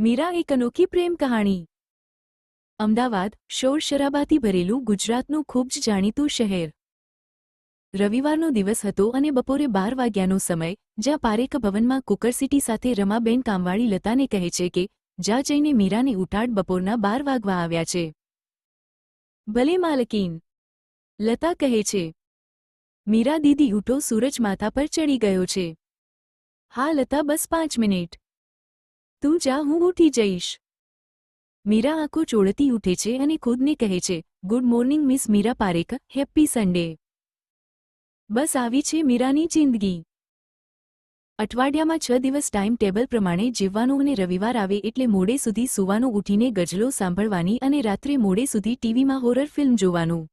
મીરા એક અનોખી પ્રેમ કહાણી. અમદાવાદ શોર શરાબાથી ભરેલું ગુજરાતનું ખૂબ જ જાણીતું શહેર. રવિવારનો દિવસ હતો અને બપોરે બાર વાગ્યાનો સમય, જ્યાં પારેખ ભવનમાં કુકર સિટી સાથે રમાબેન કામવાળી લતાને કહે છે કે, જા જઈને મીરાને ઉઠાડ બપોરના બાર વાગવા આવ્યા છે. ભલે માલકીન, લતા કહે છે. મીરા દીદી ઉઠો, સૂરજ માથા પર ચડી ગયો છે. હા, લતા, બસ પાંચ મિનિટ. તું જા, હું ઉઠી જઈશ. મીરા આંખો ચોળતી ઉઠે છે અને ખુદને કહે છે good morning miss Meera Parekh happy Sunday બસ આવી છે મીરાની જિંદગી. અઠવાડિયામાં છ દિવસ ટાઈમ ટેબલ પ્રમાણે જીવવાનું અને રવિવાર આવે એટલે મોડે સુધી સુવાનું, ઉઠીને ગઝલો સાંભળવાની અને રાત્રે મોડે સુધી ટીવીમાં હોરર ફિલ્મ જોવાનું.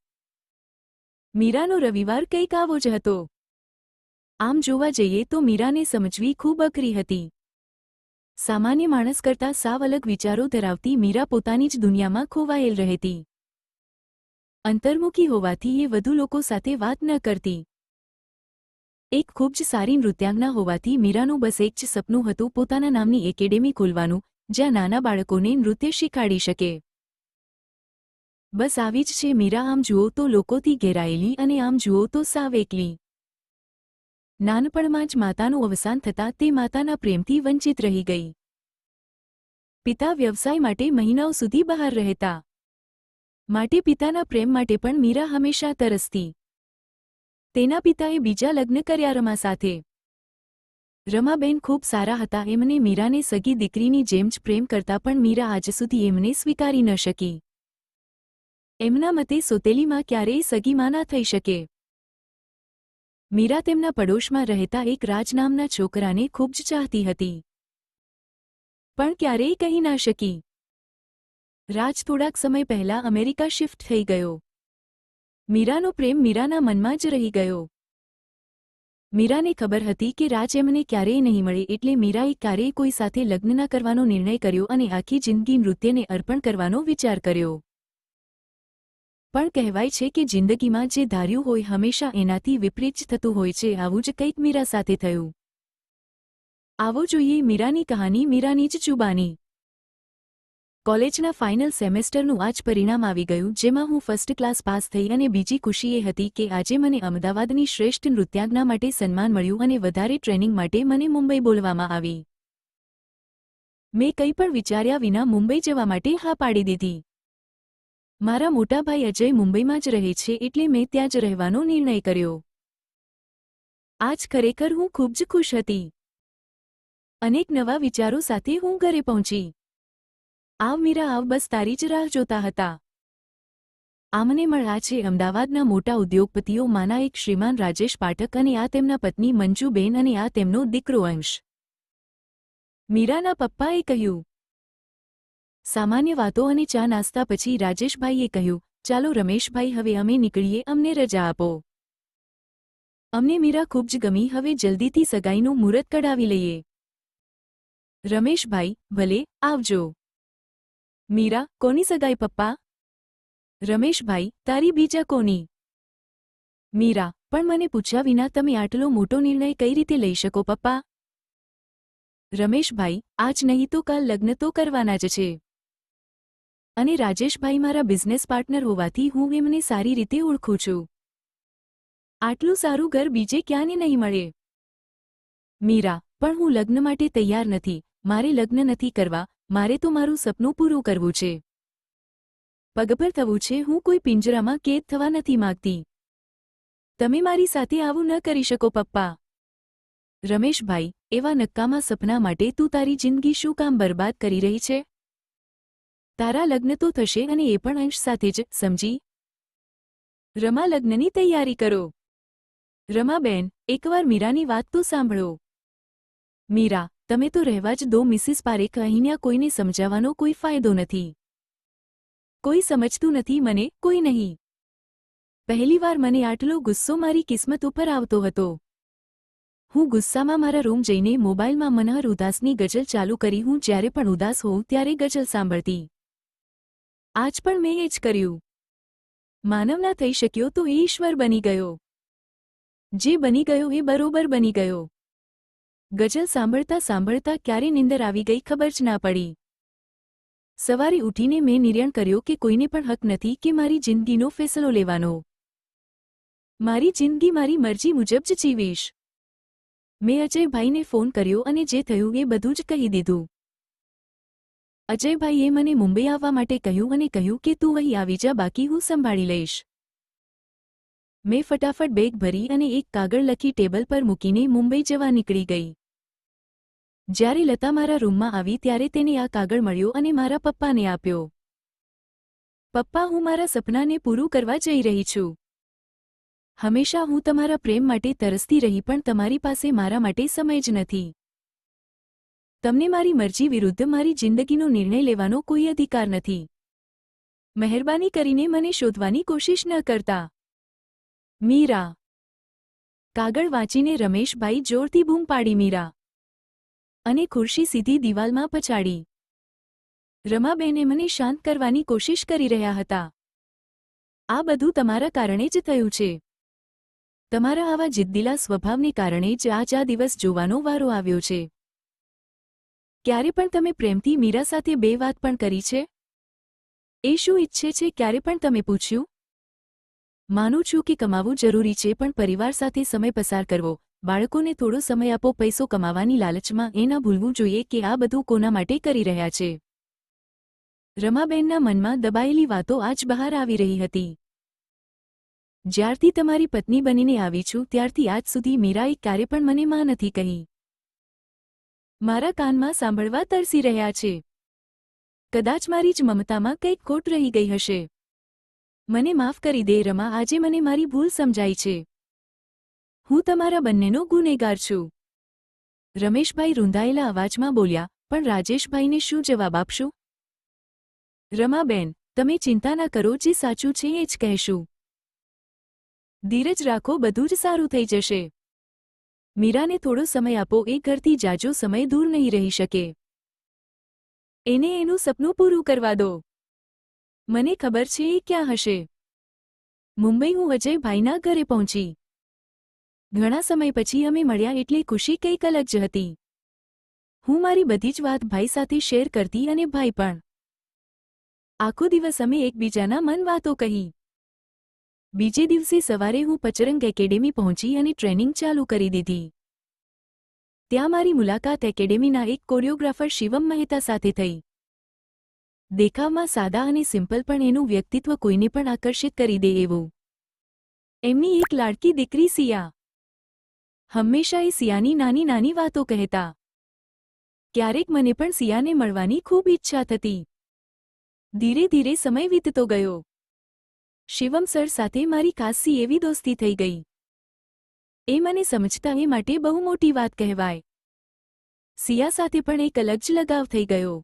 મીરાનો રવિવાર કંઈક આવો જ હતો. આમ જોવા જઈએ તો મીરાને સમજવી ખૂબ અઘરી હતી. સામાન્ય માણસ કરતાં સાવ અલગ વિચારો ધરાવતી મીરા પોતાની જ દુનિયામાં ખોવાયેલ રહેતી. અંતર્મુખી હોવાથી એ વધુ લોકો સાથે વાત ન કરતી. એક ખૂબ જ સારી નૃત્યાંગના હોવાથી મીરાનું બસ એક જ સપનું હતું પોતાના નામની એકેડેમી ખોલવાનું, જ્યાં નાના બાળકોને નૃત્ય શીખાડી શકે. બસ આવી જ છે મીરા આમ જુઓ તો લોકોથી ઘેરાયેલી અને આમ જુઓ તો સાવ એકલી. નાનપણમાં જ માતાનું અવસાન થતાં તે માતાના પ્રેમથી વંચિત રહી ગઈ. પિતા વ્યવસાય માટે મહિનાઓ સુધી બહાર રહેતા. માટે પિતાના પ્રેમ માટે પણ મીરા હંમેશા તરસતી. તેના પિતાએ બીજા લગ્ન કર્યા રમા સાથે. રમાબેન ખૂબ સારા હતા, એમને મીરાને સગી દીકરીની જેમ જ પ્રેમ કરતા પણ મીરા આજ સુધી એમને સ્વીકારી ન શકી. એમના મતે સોતેલીમાં ક્યારેય સગીમાં ના થઈ શકે. મીરા તેમના પડોશમાં રહેતા એક રાજ નામના છોકરાને ખૂબ જ ચાહતી હતી. પણ ક્યારેય કહી ના શકી. રાજ થોડાક સમય પહેલા અમેરિકા શિફ્ટ થઈ ગયો. મીરાનો પ્રેમ મીરાના મનમાં જ રહી ગયો. મીરાને ખબર હતી કે રાજ એમને ક્યારેય નહીં મળે એટલે મીરાએ ક્યારેય કોઈ સાથે લગ્ન ના કરવાનો નિર્ણય કર્યો અને આખી જિંદગી નૃત્યને અર્પણ કરવાનો વિચાર કર્યો. પણ કહેવાય છે કે જિંદગીમાં જે ધાર્યું હોય હંમેશા એનાથી વિપરીત થતું હોય છે, આવું જ કંઈક મીરા સાથે થયું. આવો જોઈએ મીરાની કહાની મીરાની જ ચુબાની. કોલેજના ફાઇનલ સેમેસ્ટરનું આજ પરિણામ આવી ગયું, જેમાં હું ફર્સ્ટ ક્લાસ પાસ થઈ અને બીજી ખુશી એ હતી કે આજે મને અમદાવાદની શ્રેષ્ઠ નૃત્યાજ્ઞા માટે સન્માન મળ્યું અને વધારે ટ્રેનિંગ માટે મને મુંબઈ બોલવામાં આવી. મેં કંઈ પણ વિચાર્યા વિના મુંબઈ જવા માટે હા પાડી દીધી. મારા મોટાભાઈ અજય મુંબઈમાં જ રહે છે એટલે મેં ત્યાં જ રહેવાનો નિર્ણય કર્યો. આજ ખરેખર હું ખૂબ જ ખુશ હતી. અનેક નવા વિચારો સાથે હું ઘરે પહોંચી. આવ મીરા, આવ બસ તારી જ રાહ જોતા હતા. આમને મળ્યા છે અમદાવાદના મોટા ઉદ્યોગપતિઓમાંના એક શ્રીમાન રાજેશ પાઠક અને આ તેમના પત્ની મંજુબેન અને આ તેમનો દીકરો અંશ. મીરાના પપ્પાએ કહ્યું સામાન્ય વાતો અને ચા નાસ્તા પછી રાજેશભાઈએ કહ્યું, ચાલો રમેશભાઈ, હવે અમે નીકળીએ, અમને રજા આપો. અમને મીરા ખૂબ જ ગમી, હવે જલ્દીથી સગાઈનું મુહૂર્ત કઢાવી લઈએ. રમેશભાઈ, ભલે, આવજો. મીરા, કોની સગાઈ, પપ્પા? રમેશભાઈ, તારી બીજા કોની? મીરા, પણ મને પૂછ્યા વિના તમે આટલો મોટો નિર્ણય કઈ રીતે લઈ શકો, પપ્પા? રમેશભાઈ, આજ નહીં તો કાલ લગ્ન તો કરવાના જ છે. અને રાજેશભાઈ મારા બિઝનેસ પાર્ટનર હોવાથી હું એમને સારી રીતે ઓળખું છું. આટલું સારું ઘર બીજે ક્યાંને નહીં મળે? મીરા, પણ હું લગ્ન માટે તૈયાર નથી. મારે લગ્ન નથી કરવા. મારે તો મારું સપનું પૂરું કરવું છે. પગભર થવું છે. હું કોઈ પિંજરામાં કેદ થવા નથી માગતી. તમે મારી સાથે આવું ન કરી શકો, પપ્પા. રમેશભાઈ, એવા નક્કામાં સપના માટે તું તારી જિંદગી શું કામ બરબાદ કરી રહી છે? તારા લગ્ન તો થશે અને એ પણ અંશ સાથે જ, સમજી? રમા લગ્નની તૈયારી કરો. રમાબેન એકવાર મીરાની વાત તો સાંભળો. મીરા, તમે તો રહેવા જ દો, મિસિસ પારેખ અહીંયા કોઈને સમજાવવાનો કોઈ ફાયદો નથી. કોઈ સમજતું નથી, મને કોઈ નહીં. પહેલીવાર મને આટલો ગુસ્સો મારી કિસ્મત ઉપર આવતો હતો. હું ગુસ્સામાં મારા રૂમ જઈને મોબાઈલમાં મનહર ઉદાસની ગઝલ ચાલુ કરી, હું જ્યારે પણ ઉદાસ હોઉં ત્યારે ગઝલ સાંભળતી. આજ પણ મેં એ જ કર્યું માનવ ના થઈ શક્યો તો એ ઈશ્વર બની ગયો જે બની ગયો એ બરોબર બની ગયો ગઝલ સાંભળતા સાંભળતા ક્યારે નિંદર આવી ગઈ ખબર જ ના પડી સવારે ઉઠીને મેં નિર્ણય કર્યો કે કોઈને પણ હક નથી કે મારી જિંદગીનો ફેસલો લેવાનો મારી જિંદગી મારી મરજી મુજબ જ જીવીશ મેં અજયભાઈને ફોન કર્યો અને જે થયું એ બધું જ કહી દીધું અજયભાઈએ મને મુંબઈ આવવા માટે કહ્યું અને કહ્યું કે તું અહીં આવી જા, બાકી હું સંભાળી લઈશ. મેં ફટાફટ બેગ ભરી અને એક કાગળ લખી ટેબલ પર મૂકીને મુંબઈ જવા નીકળી ગઈ. જ્યારે લતા મારા રૂમમાં આવી ત્યારે તેને આ કાગળ મળ્યો અને મારા પપ્પાને આપ્યો. પપ્પા, હું મારા સપનાને પૂરું કરવા જઈ રહી છું. હંમેશા હું તમારા પ્રેમ માટે તરસતી રહી પણ તમારી પાસે મારા માટે સમય જ નથી. તમને મારી મરજી વિરુદ્ધ મારી જિંદગીનો નિર્ણય લેવાનો કોઈ અધિકાર નથી. મહેરબાની કરીને મને શોધવાની કોશિશ ન કરતા. મીરા. કાગળ વાંચીને રમેશભાઈ જોરથી બૂમ પાડી મીરા. અને ખુરશી સીધી દિવાલમાં પછાડી. રમાબેને મને શાંત કરવાની કોશિશ કરી રહ્યા હતા. આ બધું તમારા કારણે જ થયું છે. તમારા આવા જિદ્દીલા સ્વભાવને કારણે જ આજ આ દિવસ જોવાનો વારો આવ્યો છે. ક્યારે પણ તમે પ્રેમથી મીરા સાથે બે વાત પણ કરી છે? એ શું ઈચ્છે છે ક્યારે પણ તમે પૂછ્યું? માનું છું કે કમાવું જરૂરી છે, પણ પરિવાર સાથે સમય પસાર કરવો. બાળકોને થોડો સમય આપો, પૈસો કમાવાની લાલચમાં એ ન ભૂલવું જોઈએ કે આ બધું કોના માટે કરી રહ્યા છે. રમાબેનના મનમાં દબાયેલી વાતો આજ બહાર આવી રહી હતી. જ્યારથી તમારી પત્ની બનીને આવી છું, ત્યારથી આજ સુધી મીરાએ ક્યારે પણ મને માં નથી કહી. મારા કાનમાં સાંભળવા તરસી રહ્યા છે. કદાચ મારી જ મમતામાં કંઈક ખોટ રહી ગઈ હશે. મને માફ કરી દે રમા, આજે મને મારી ભૂલ સમજાઈ છે. હું તમારા બંનેનો ગુનેગાર છું. રમેશભાઈ રૂંધાયેલા અવાજમાં બોલ્યા, પણ રાજેશભાઈને શું જવાબ આપશું? રમાબેન તમે ચિંતા ના કરો, જે સાચું છે એ જ કહેશું. ધીરજ રાખો, બધું જ સારું થઈ જશે. મીરાને થોડો સમય આપો, એ ઘરથી જાજો સમય દૂર નહીં રહી શકે. એને એનું સપનું પૂરું કરવા દો. મને ખબર છે એ ક્યાં હશે. મુંબઈ હું અજયભાઈના ઘરે પહોંચી. ઘણા સમય પછી અમે મળ્યા એટલે ખુશી કંઈક અલગ જ હતી. હું મારી બધી જ વાત ભાઈ સાથે શેર કરતી અને ભાઈ પણ. આખો દિવસ અમે એકબીજાના મન વાતો કહી. બીજે દિવસે સવારે હું પચરંગ એકેડેમી પહોંચી અને ટ્રેનિંગ ચાલુ કરી દીધી. ત્યાં મારી મુલાકાત એકેડેમીના એક કોરિયોગ્રાફર શિવમ મહેતા સાથે થઈ. દેખાવમાં સાદા અને સિમ્પલ પણ એનું વ્યક્તિત્વ કોઈને પણ આકર્ષિત કરી દે એવું. એમની એક લાડકી દીકરી સિયા. હંમેશા એ સિયાની નાની નાની વાતો કહેતા. ક્યારેક મને પણ સિયાને મળવાની ખૂબ ઈચ્છા થતી. ધીરે ધીરે સમય વીતતો ગયો. શિવમ સર સાથે મારી ખાસી એવી દોસ્તી થઈ ગઈ. એ મને સમજતા એ માટે બહુ મોટી વાત કહેવાય. સિયા સાથે પણ એક અલગ જ લગાવ થઈ ગયો.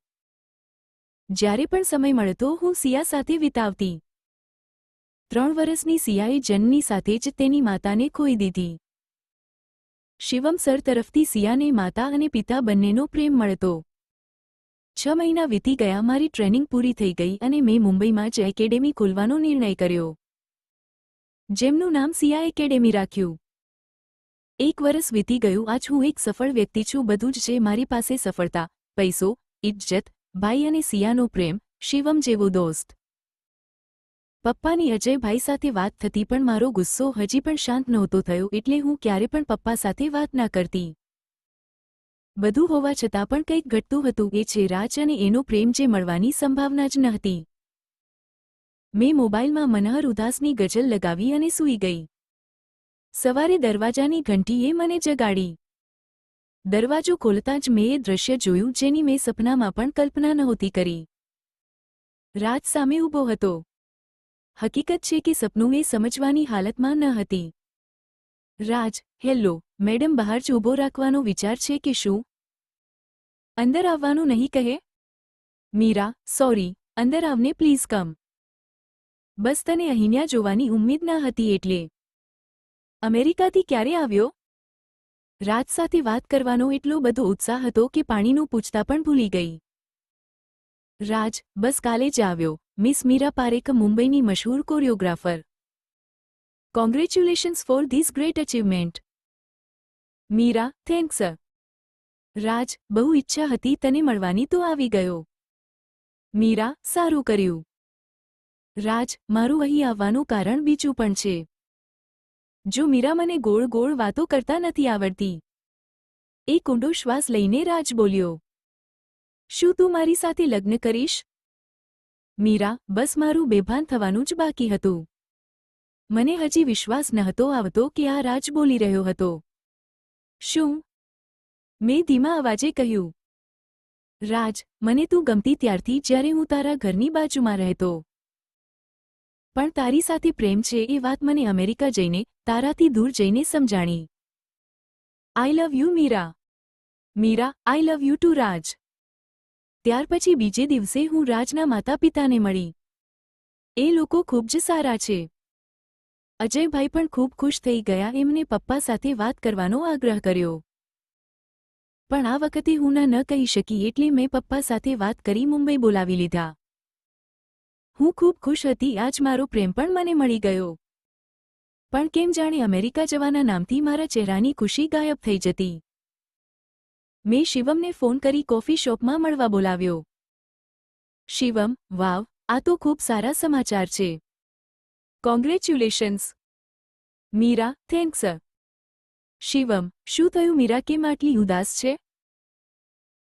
જ્યારે પણ સમય મળતો હું સિયા સાથે વિતાવતી. ત્રણ વર્ષની સિયાએ જન્મની સાથે જ તેની માતાને ખોઈ દીધી. શિવમ સર તરફથી સિયાને માતા અને પિતા બંનેનો પ્રેમ મળતો. છ મહિના વીતી ગયા, મારી ટ્રેનિંગ પૂરી થઈ ગઈ અને મેં મુંબઈમાં જ એકેડેમી ખોલવાનો નિર્ણય કર્યો. જેમનું નામ સિયા એકેડેમી રાખ્યું. એક વર્ષ વીતી ગયું, આજ હું એક સફળ વ્યક્તિ છું, બધું જ છે મારી પાસે સફળતા, પૈસો ઇજ્જત ભાઈ અને સિયાનો પ્રેમ, શિવમ જેવો દોસ્ત. પપ્પાની અજયભાઈ સાથે વાત થતી પણ મારો ગુસ્સો હજી પણ શાંત નહોતો થયો, એટલે હું ક્યારે પણ પપ્પા સાથે વાત ના કરતી. બધું હોવા છતાં પણ કંઈક ઘટતું હતું. એ છે, રાજ અને એનો પ્રેમ જે મળવાની સંભાવના જ નહોતી મેં મોબાઈલમાં મનહર ઉદાસની ગઝલ લગાવી અને સૂઈ ગઈ. સવારે દરવાજાની ઘંટીએ મને જગાડી. દરવાજો ખોલતા જ મેં એ દૃશ્ય જોયું જેની મેં સપનામાં પણ કલ્પના નહોતી કરી. રાજ સામે ઊભો હતો. હકીકત છે કે સપનું એ સમજવાની હાલતમાં ન હતી. રાજ, હેલો, મેડમ બહાર જ ઊભો રાખવાનો વિચાર છે કે શું? અંદર આવવાનું નહીં કહે? મીરા, સોરી, અંદર આવને પ્લીઝ કમ. બસ તને અહીંયા જોવાની ઉમ્મીદ ના હતી એટલે. અમેરિકાથી ક્યારે આવ્યો? રાજ સાથે વાત કરવાનો એટલો બધો ઉત્સાહ હતો કે પાણીનું પૂછતા પણ ભૂલી ગઈ. રાજ, બસ કાલે જ આવ્યો, મિસ મીરા પારેખ મુંબઈની મશહૂર choreographer. Congratulations for this great achievement Meera thanks Raj બહુ ઈચ્છા હતી તને મળવાની, તો આવી ગયો. મીરા સારું કર્યું. રાજ મારું અહીં આવવાનું કારણ બીજું પણ છે. જો મીરા મને ગોળ ગોળ વાતો કરતા નથી આવડતી. એક ઊંડો શ્વાસ લઈને રાજ બોલ્યો. શું તું મારી સાથે લગ્ન કરીશ? મીરા બસ મારું બેભાન થવાનું જ બાકી હતું. મને હજી વિશ્વાસ નહતો આવતો કે આ રાજ બોલી રહ્યો હતો. શું? મેં ધીમા અવાજે કહ્યું. રાજ, મને તું ગમતી ત્યારથી જ્યારે હું તારા ઘરની બાજુમાં રહેતો. પણ તારી સાથે પ્રેમ છે એ વાત મને અમેરિકા જઈને, તારાથી દૂર જઈને સમજાણી. I love you Meera. Meera I love you too Raj. ત્યાર પછી બીજે દિવસે હું રાજના માતા પિતાને મળી. એ લોકો ખૂબ જ સારા છે. અજયભાઈ પણ ખૂબ ખુશ થઈ ગયા. એમને પપ્પા સાથે વાત કરવાનો આગ્રહ કર્યો. પણ આ વખતે હું ના ન કહી શકી એટલે મેં પપ્પા સાથે વાત કરી મુંબઈ બોલાવી લીધા. હું ખૂબ ખુશ હતી. આજ મારો પ્રેમ પણ મને મળી ગયો. પણ કેમ જાણે અમેરિકા જવાના નામથી મારા ચહેરાની ખુશી ગાયબ થઈ જતી. મેં શિવમને ફોન કરી કોફી શોપમાં મળવા બોલાવ્યો. શિવમ, વાવ, આ તો ખૂબ સારા સમાચાર છે. કોંગ્રેચ્યુલેશન્સ મીરા થેન્ક્સ શિવમ શું થયું મીરા? કેમ આટલી ઉદાસ છે?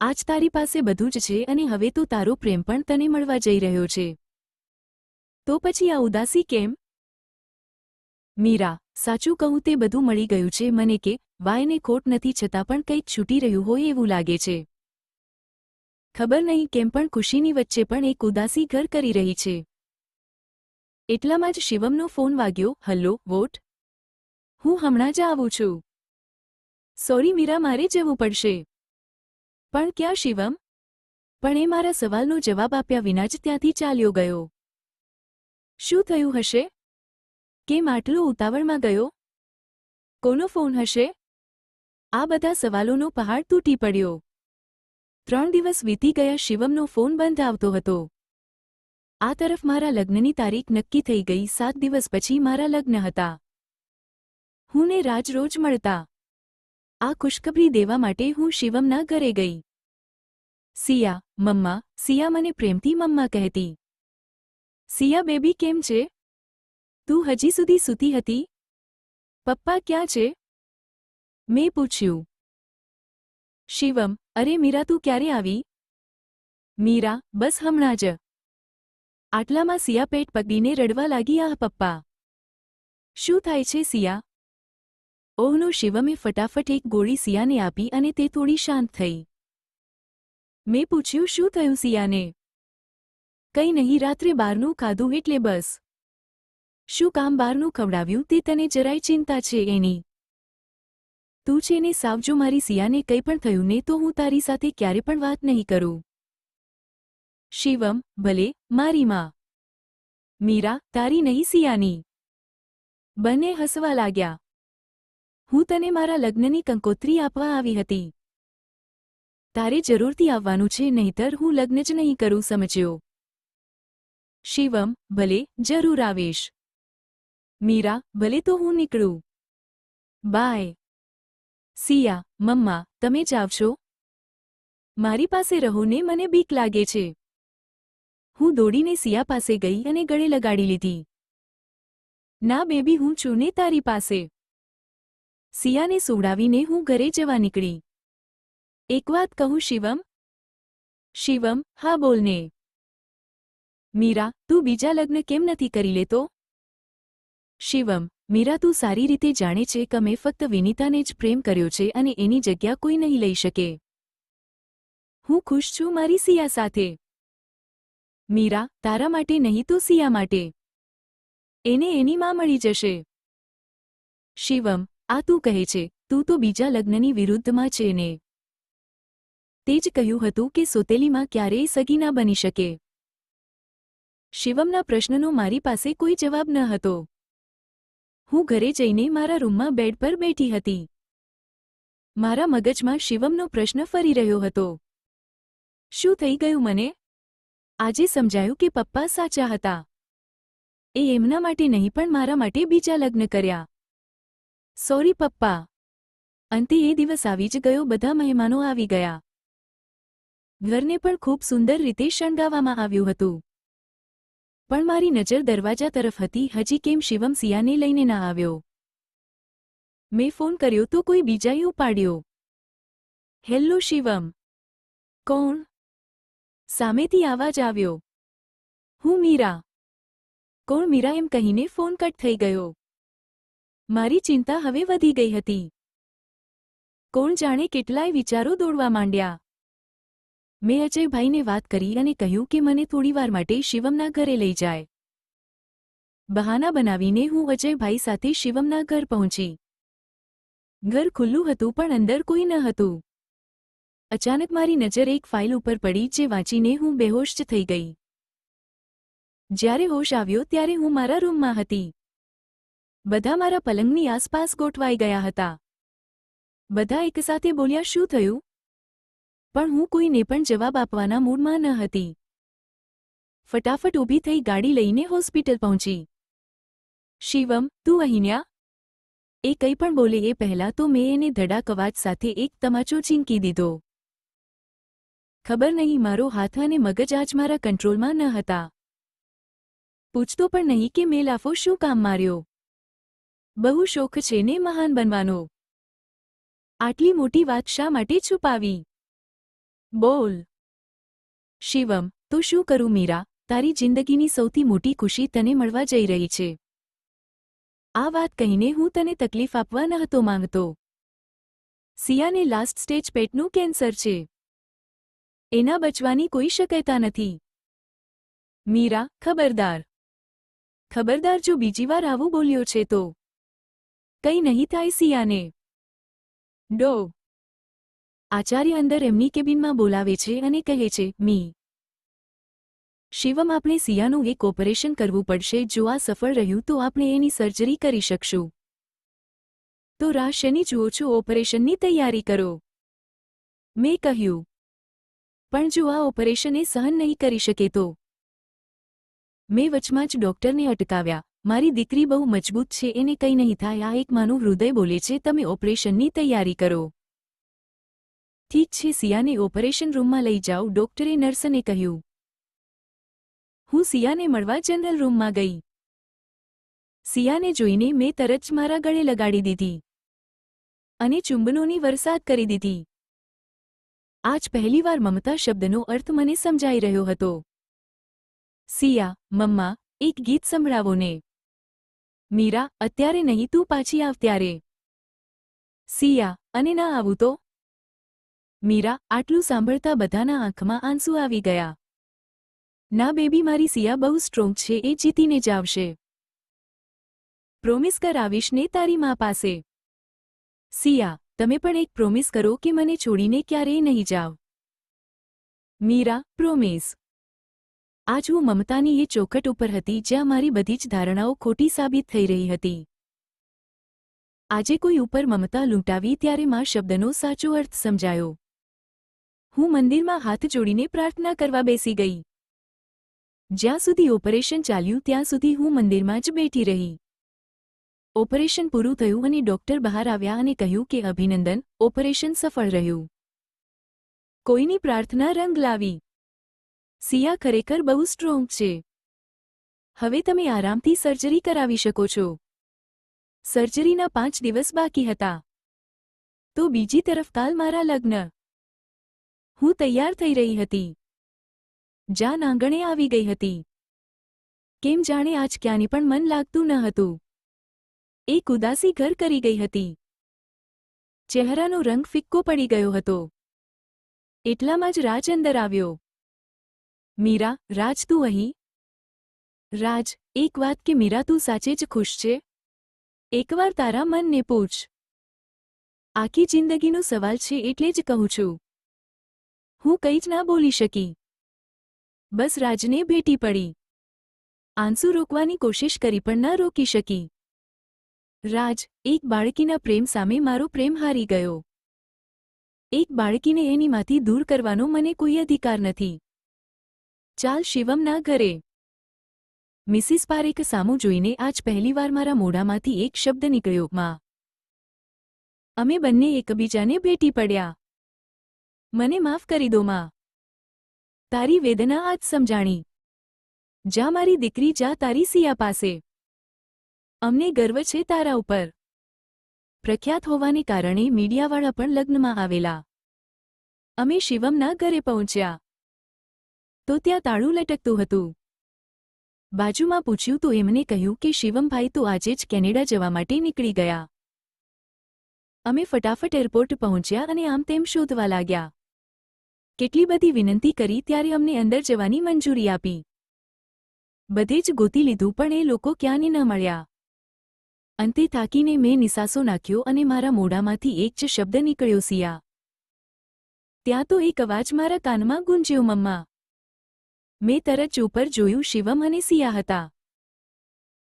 આજ તારી પાસે બધું જ છે અને હવે તો તારો પ્રેમ પણ તને મળવા જઈ રહ્યો છે. તો પછી આ ઉદાસી કેમ? મીરા, સાચું કહું તે બધું મળી ગયું છે મને કે, વાયને ખોટ નથી છતાં પણ કંઈક છૂટી રહ્યું હોય એવું લાગે છે. ખબર નહીં કેમ પણ ખુશીની વચ્ચે પણ એક ઉદાસી ઘર કરી રહી છે. એટલામાં જ શિવમનો ફોન વાગ્યો, હલ્લો, વોટ? હું હમણાં જ આવું છું. સોરી મીરા, મારે જવું પડશે. પણ ક્યાં શિવમ? પણ એ મારા સવાલનો જવાબ આપ્યા વિના જ ત્યાંથી ચાલ્યો ગયો. શું થયું હશે? કેમ આટલો ઉતાવળમાં ગયો? કોનો ફોન હશે? આ બધા સવાલોનો પહાડ તૂટી પડ્યો. ત્રણ દિવસ વીતી ગયા શિવમનો ફોન બંધ આવતો હતો. આ તરફ મારા લગ્નની તારીખ નક્કી થઈ ગઈ, સાત દિવસ પછી મારા લગ્ન હતા. હું ને રાજ મળતા. આ ખુશખબરી દેવા માટે હું શિવમના ઘરે ગઈ. સિયા, મમ્મા, સિયા મને પ્રેમથી મમ્મા કહેતી. સિયા, બેબી કેમ છે? તું હજી સુધી સૂતી હતી? પપ્પા ક્યાં છે? મેં પૂછ્યું. શિવમ, અરે મીરા તું ક્યારે આવી? મીરા, બસ હમણાં જ. આટલામાં સિયા પેટ પગીને રડવા લાગી આ પપ્પા. શું થાય છે સિયા? ઓહનો શિવમે ફટાફટ એક ગોળી સિયાને આપી અને તે થોડી શાંત થઈ. મેં પૂછ્યું, શું થયું સિયાને? કંઈ નહીં, રાત્રે બહારનું ખાધું એટલે બસ. શું કામ બહારનું ખવડાવ્યું? તે તને જરાય ચિંતા છે એની. તું છે ને સાવજો મારી સિયાને કંઈ પણ થયું ને તો હું તારી સાથે ક્યારે પણ વાત નહીં કરું. શિવમ, ભલે, મારી માં. મીરા, તારી નહીં સિયાની. બંને હસવા લાગ્યા. હું તને મારા લગ્નની કંકોત્રી આપવા આવી હતી. તારે જરૂરથી આવવાનું છે, નહીંતર હું લગ્ન જ નહીં કરું, સમજ્યો. શિવમ, ભલે, જરૂર આવીશ. મીરા, ભલે તો હું નીકળું. બાય. સિયા, મમ્મા, તમે જ આવશો? મારી પાસે રહો ને મને બીક લાગે છે. હું દોડીને સિયા પાસે ગઈ અને ગળે લગાડી લીધી. ના બેબી, હું છું ને તારી પાસે. સિયાને સોડાવીને હું ઘરે જવા નીકળી. એક વાત કહું, શિવમ? શિવમ, હા બોલને મીરા, તું બીજા લગ્ન કેમ નથી કરી લેતો? શિવમ, મીરા, તું સારી રીતે જાણે છે કે મેં ફક્ત વિનીતાને જ પ્રેમ કર્યો છે અને એની જગ્યા કોઈ નહીં લઈ શકે. હું ખુશ છું મારી સિયા સાથે. મીરા, તારા માટે નહીં તો સિયા માટે. એને એની માં મળી જશે. શિવમ, આ તું કહે છે, તું તો બીજા લગ્નની વિરુદ્ધમાં છે ને. તે જ કહ્યું હતું કે સોતેલીમાં ક્યારેય સગી ના બની શકે. શિવમના પ્રશ્નનો મારી પાસે કોઈ જવાબ ન હતો. હું ઘરે જઈને મારા રૂમમાં બેડ પર બેઠી હતી. મારા મગજમાં શિવમનો પ્રશ્ન ફરી રહ્યો હતો. શું થઈ ગયું મને? આજે સમજાયું કે પપ્પા સાચા હતા. એ એમના માટે નહીં પણ મારા માટે બીજા લગ્ન કર્યા. સોરી પપ્પા. અંતે એ દિવસ આવી જ ગયો, બધા મહેમાનો આવી ગયા. ઘરને પણ ખૂબ સુંદર રીતે શણગાવવામાં આવ્યું હતું. પણ મારી નજર દરવાજા તરફ હતી, હજી કેમ શિવમ સિયાને લઈને ના આવ્યો? મેં ફોન કર્યો તો કોઈ બીજાએ ઉપાડ્યો. હેલ્લો શિવમ. કોણ? સામેથી આવાજ આવ્યો. હું મીરા. કોણ મીરા? એમ કહીને ફોન કટ થઈ ગયો. મારી ચિંતા હવે વધી ગઈ હતી. કોણ જાણે કેટલાય વિચારો દોડવા માંડ્યા. મેં અજયભાઈને વાત કરી અને કહ્યું કે મને થોડીવાર માટે શિવમના ઘરે લઈ જાય. બહાના બનાવીને હું અજયભાઈ સાથે શિવમના ઘર પહોંચી. ઘર ખુલ્લું હતું પણ અંદર કોઈ ન હતું. અચાનક મારી નજર એક ફાઇલ ઉપર પડી જે વાંચીને હું બેહોશ થઈ ગઈ. જ્યારે હોશ આવ્યો ત્યારે હું મારા રૂમમાં હતી. બધા મારા પલંગની આસપાસ ગોઠવાઈ ગયા હતા. બધા એકસાથે બોલ્યા, શું થયું? પણ હું કોઈને પણ જવાબ આપવાના મૂડમાં ન હતી. ફટાફટ ઊભી થઈ ગાડી લઈને હોસ્પિટલ પહોંચી. શિવમ, તું અહીંયા એ કંઈ પણ બોલે એ પહેલાં તો મેં એને ધડાક અવાજ સાથે એક તમાચો ચીંકી દીધો. ખબર નહીં, મારો હાથ અને મગજ આજ મારા કંટ્રોલમાં ન હતા. પૂછતો પણ નહીં કે મેં લાફો શું કામ માર્યો? બહુ શોખ છે ને મહાન બનવાનો. આટલી મોટી વાત શા માટે છુપાવી? બોલ. શિવમ, તો શું કરું મીરા? તારી જિંદગીની સૌથી મોટી ખુશી તને મળવા જઈ રહી છે. આ વાત કહીને હું તને તકલીફ આપવા ન માંગતો. સિયાને લાસ્ટ સ્ટેજ પેટનું કેન્સર છે. એના બચવાની કોઈ શક્યતા નથી. મીરા, ખબરદાર. ખબરદાર જો બીજી વાર આવું બોલ્યો છે તો? કંઈ નહીં થાય સિયાને. ડો. આચાર્ય અંદર એમની કેબિનમાં બોલાવે છે અને કહે છે, મી. શિવમ આપણે સિયાનું એક ઓપરેશન કરવું પડશે, જો આ સફળ રહ્યું તો આપણે એની સર્જરી કરી શકશું. તો રાહ શેની જુઓ છો ઓપરેશનની તૈયારી કરો. મેં કહ્યું પણ જો આ ઓપરેશન સહન નહીં કરી શકે તો? મેં વચમાં જ ડોક્ટરને અટકાવ્યા. મારી દીકરી બહુ મજબૂત છે, એને કંઈ નહીં થાય. આ એક માનું હૃદય બોલે છે, તમે ઓપરેશનની તૈયારી કરો. ઠીક છે, સિયાને ઓપરેશન રૂમમાં લઈ જાઓ, ડોક્ટરે નર્સને કહ્યું. હું સિયાને મળવા જનરલ રૂમમાં ગઈ. સિયાને જોઈને મેં તરત જ મારા ગળે લગાડી દીધી. અને ચુંબનોની વરસાદ કરી દીધી. આજ પહેલીવાર મમતા શબ્દનો અર્થ મને સમજાઈ રહ્યો હતો. સિયા, મમ્મા, એક ગીત સંભળાવો ને. મીરા, અત્યારે નહીં, તું પાછી આવ ત્યારે. સિયા, અને ના આવું તો? મીરા, આટલું સાંભળતા બધાના આંખમાં આંસુ આવી ગયા. ના બેબી, મારી સિયા બહુ સ્ટ્રોંગ છે, એ જીતીને જ આવશે. પ્રોમિસ કર આવીશ ને તારી મા પાસે. સિયા તમે પણ એક પ્રોમિસ કરો કે મને છોડીને ક્યારેય નહીં જાવ મીરા પ્રોમિસ આજ હું મમતાની એ ચોખટ ઉપર હતી જ્યાં મારી બધી જ ધારણાઓ ખોટી સાબિત થઈ રહી હતી. આજે કોઈ ઉપર મમતા લૂંટાવી ત્યારે મા શબ્દનો સાચો અર્થ સમજાયો. હું મંદિરમાં હાથ જોડીને પ્રાર્થના કરવા બેસી ગઈ. જ્યાં સુધી ઓપરેશન ચાલ્યું ત્યાં સુધી હું મંદિરમાં જ બેઠી રહી. ઓપરેશન પૂરું થયું અને ડોક્ટર બહાર આવ્યા અને કહ્યું કે અભિનંદન, ઓપરેશન સફળ રહ્યું. કોઈની પ્રાર્થના રંગ લાવી. સિયા ખરેખર બહુ સ્ટ્રોંગ છે. હવે તમે આરામથી સર્જરી કરાવી શકો છો. સર્જરીના પાંચ દિવસ બાકી હતા. તો બીજી તરફ કાલ મારા લગ્ન. હું તૈયાર થઈ રહી હતી. જાન આંગણે આવી ગઈ હતી. કેમ જાણે આજ ક્યાંની પણ મન લાગતું ન હતું. એક ઉદાસી ઘર કરી ગઈ હતી. ચહેરાનો રંગ ફિક્કો પડી ગયો હતો. એટલામાં જ રાજ અંદર આવ્યો. મીરા, રાજ તું અહીં? રાજ, એક વાત કે મીરા તું સાચે જ ખુશ છે? એકવાર તારા મનને પૂછ. આખી જિંદગીનો સવાલ છે એટલે જ કહું છું. હું કંઈ જ ના બોલી શકી. બસ રાજને ભેટી પડી. આંસુ રોકવાની કોશિશ કરી પણ ના રોકી શકી. રાજ, એક બાળકીના પ્રેમ સામે મારો પ્રેમ હારી ગયો. એક બાળકીને એનીમાંથી દૂર કરવાનો મને કોઈ અધિકાર નથી. ચાલ શિવમના ઘરે. મિસિસ પારેખ સામું જોઈને આજ પહેલીવાર મારા મોઢામાંથી એક શબ્દ નીકળ્યો, માં. અમે બંને એકબીજાને ભેટી પડ્યા. મને માફ કરી દો, માં. તારી વેદના આજ સમજાણી. જા મારી દીકરી, જા તારી સિયા પાસે. અમને ગર્વ છે તારા ઉપર. પ્રખ્યાત હોવાને કારણે મીડિયાવાળા પણ લગ્નમાં આવેલા. અમે શિવમના ઘરે પહોંચ્યા. તો ત્યાં તાળું લટકતું હતું. બાજુમાં પૂછ્યું તો એમને કહ્યું કે શિવમભાઈ તો આજે જ કેનેડા જવા માટે નીકળી ગયા. અમે ફટાફટ એરપોર્ટ પહોંચ્યા અને આમ તેમ શોધવા લાગ્યા. કેટલી બધી વિનંતી કરી ત્યારે અમને અંદર જવાની મંજૂરી આપી. બધે જ ગોતી લીધું પણ એ લોકો ક્યાંને ન મળ્યા. અંતે થાકીને મેં નિસાસો નાખ્યો અને મારા મોઢામાંથી એક જ શબ્દ નીકળ્યો, સિયા. ત્યાં તો એક અવાજ મારા કાનમાં ગુંજ્યો, મમ્મા. મેં તરત ઉપર જોયું, શિવમ અને સિયા હતા.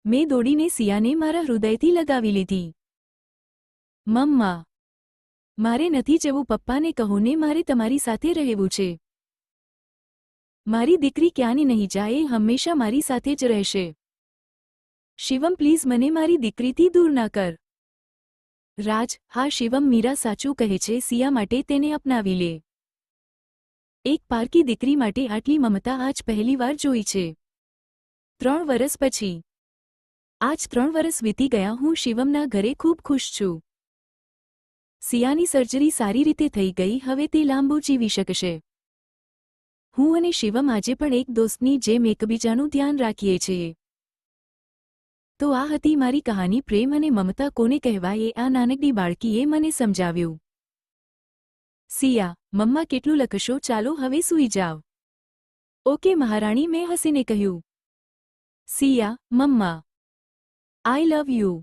મેં દોડીને સિયાને મારા હૃદયથી લગાવી લીધી. મમ્મા, મારે નથી જવું, પપ્પાને કહો ને મારે તમારી સાથે રહેવું છે. મારી દીકરી ક્યાંની નહીં જાય, હંમેશા મારી સાથે જ રહેશે. શિવમ, પ્લીઝ મને મારી દીકરીથી દૂર ના કર. રાજ, હા, શિવમ, મીરા સાચું કહે છે, સિયા માટે તેને અપનાવી લે. એક પારકી દીકરી માટે આટલી મમતા આજ પહેલીવાર જોઈ છે. ત્રણ વરસ પછી. આજ ત્રણ વરસ વીતી ગયા, હું શિવમના ઘરે ખૂબ ખુશ છું. સિયાની સર્જરી સારી રીતે થઈ ગઈ, હવે તે લાંબુ જીવી શકશે. હું અને શિવમ આજે પણ એક દોસ્તની જેમ એકબીજાનું ધ્યાન રાખીએ છીએ. તો આ હતી મારી કહાની પ્રેમ અને મમતા કોને કહેવાય એ આ નાનકડી બાળકીએ મને સમજાવ્યું. સિયા, મમ્મા કેટલું લખશો? ચાલો હવે સૂઈ જાવ ઓકે મહારાણી, મેં હસીને કહ્યું. Siya, mamma. I love you.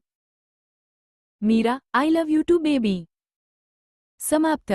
Meera, I love you too baby. સમાપ્ત.